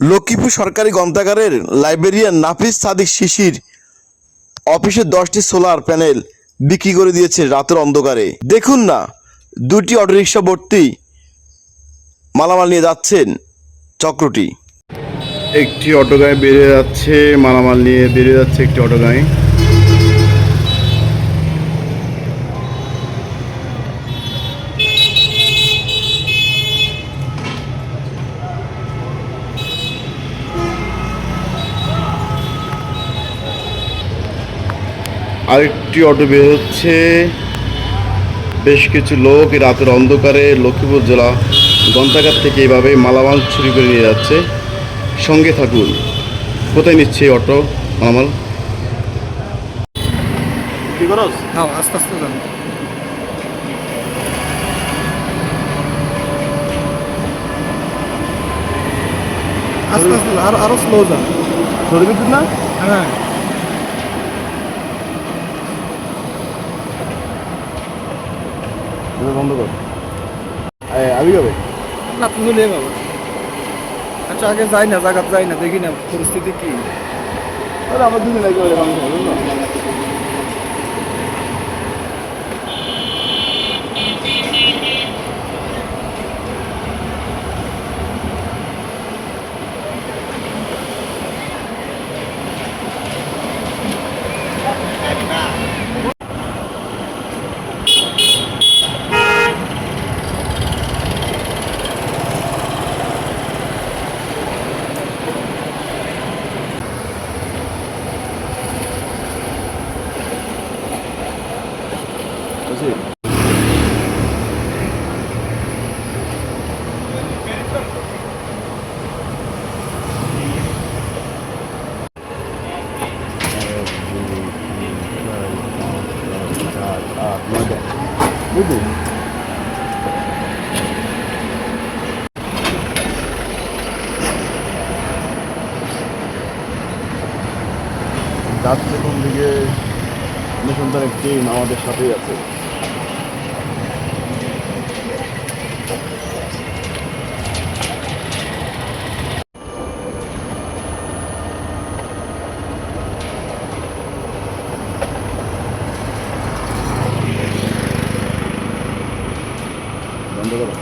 লক্ষ্মীপুর সরকারি গ্রন্থাগারের লাইব্রেরিয়ান নাফিস সাদিক শিশির অফিসে দশটি সোলার প্যানেল বিক্রি করে দিয়েছে রাতের অন্ধকারে। দেখুন না, দুটি অটোরিকশা ভর্তি মালামাল নিয়ে যাচ্ছেন চক্রটি। একটি অটো গায়ে বেরিয়ে যাচ্ছে, মালামাল নিয়ে বেরিয়ে যাচ্ছে একটি অটো গায়ে আরেকটি অটো বের হচ্ছে। বেশ কিছু লোক এই রাতের অন্ধকারে লক্ষ্মীপুর জেলা গ্রন্থাগার থেকে এইভাবে মালামাল চুরি করে নিয়ে যাচ্ছে। সঙ্গে থাকুন। কোথায় নিচ্ছে এই অটো? মালামাল? হ্যাঁ আস্তে আস্তে যান। আস্তে আস্তে আরও আরও স্লো যান। ধরে বিদ্যুৎ না? হ্যাঁ। বন্ধ কর। আমি যাবে? না তুমি নিয়ে বাবা আচ্ছা আগে যাই না জায়গা যাই না দেখি না পরিস্থিতি কি। আরে আমার দুদিন লাগে বলে মানুষ হবে না বুঝলি বুঝলি যাচ্ছে কোন দিকে অনুসন্ধানের টিম আমাদের সাথেই আছে বন্ধ করো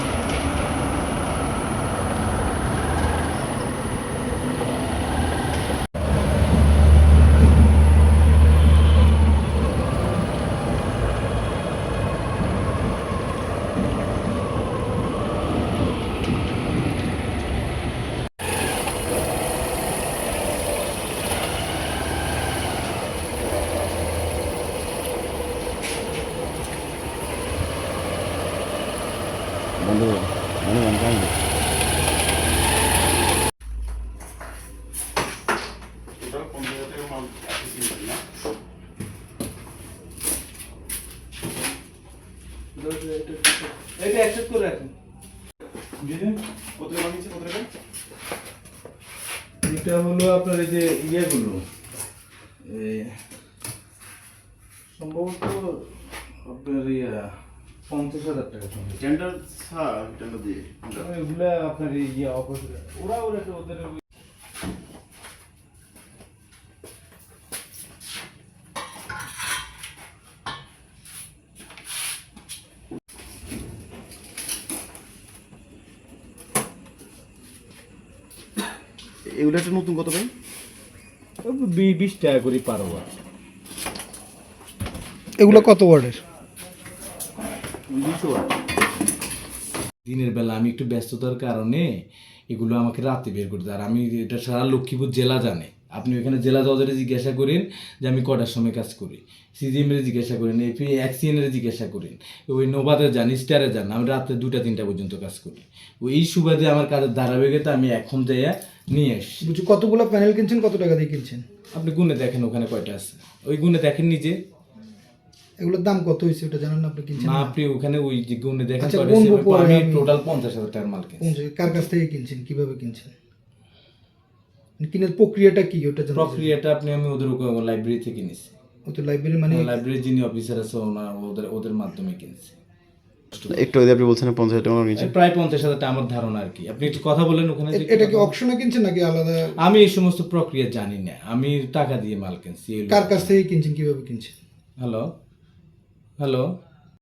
বন্ধ করো মানে বন্ধ করো এটা অ্যাকসেপ্ট করে রাখুন। এটা হলো আপনার এই যে ইয়েগুলো। এই সম্ভবত আপনার ইয়া পঞ্চাশ হাজার টাকা। টেন্ডার স্যার টেন্ডার দিয়ে। এগুলা আপনার এই ইয়ে অপোজিট ওরা ওরা ওদের এগুলো একটা নতুন কত ভাই? বিশ টাকা করে পারো এগুলো কত ওয়ার্ডের? দিনের বেলা আমি একটু ব্যস্ততার কারণে এগুলো আমাকে রাতে বের করতে আর আমি এটা সারা লক্ষ্মীপুর জেলা জানে। আপনি ওখানে জেলা জজরে জিজ্ঞাসা করেন যে আমি কটার সময় কাজ করি। সিজিএম এর জিজ্ঞাসা করেন এপি অ্যাক্সিএন এর জিজ্ঞাসা করেন। ওই নোবাদে যান স্টারে যান আমি রাত্রে দুটা তিনটা পর্যন্ত কাজ করি। ওই সুবাদে আমার কাজের ধারাবাহিকতা আমি এখন যাইয়া নিয়ে বুঝছি কতগুলো প্যানেল কিনছেন কত টাকা দিয়ে কিনছেন? আপনি গুনে দেখেন ওখানে কয়টা আছে। ওই গুনে দেখেন নিজে। এগুলোর দাম কত হয়েছে ওটা জানেন না আপনি কিনছেন না আপনি ওখানে ওই যে গুনে দেখেন আচ্ছা, আমি টোটাল পঞ্চাশ হাজার টাকার মাল কিনছি। কার কাছ থেকে কিনছেন কীভাবে কিনছেন? কিনের প্রক্রিয়াটা কি ওটা প্রক্রিয়াটা আপনি আমি ওদের লাইব্রেরি থেকে নিছি ও তো লাইব্রেরি মানে লাইব্রেরি যিনি অফিসার আছে ওনার ওদের ওদের মাধ্যমে কিনছি। একটু আগে আপনি বলছেন পঞ্চাশ হাজার টাকা নিচে। প্রায় পঞ্চাশ হাজার টাকা আমার ধারণা আর কি। আপনি একটু কথা বলেন ওখানে যে এটা কি অকশনে কিনছেন নাকি আলাদা? আমি এই সমস্ত প্রক্রিয়া জানি না। আমি টাকা দিয়ে মাল কিনছি কার কাছ থেকে কিনছেন কীভাবে কিনছেন? Hello hello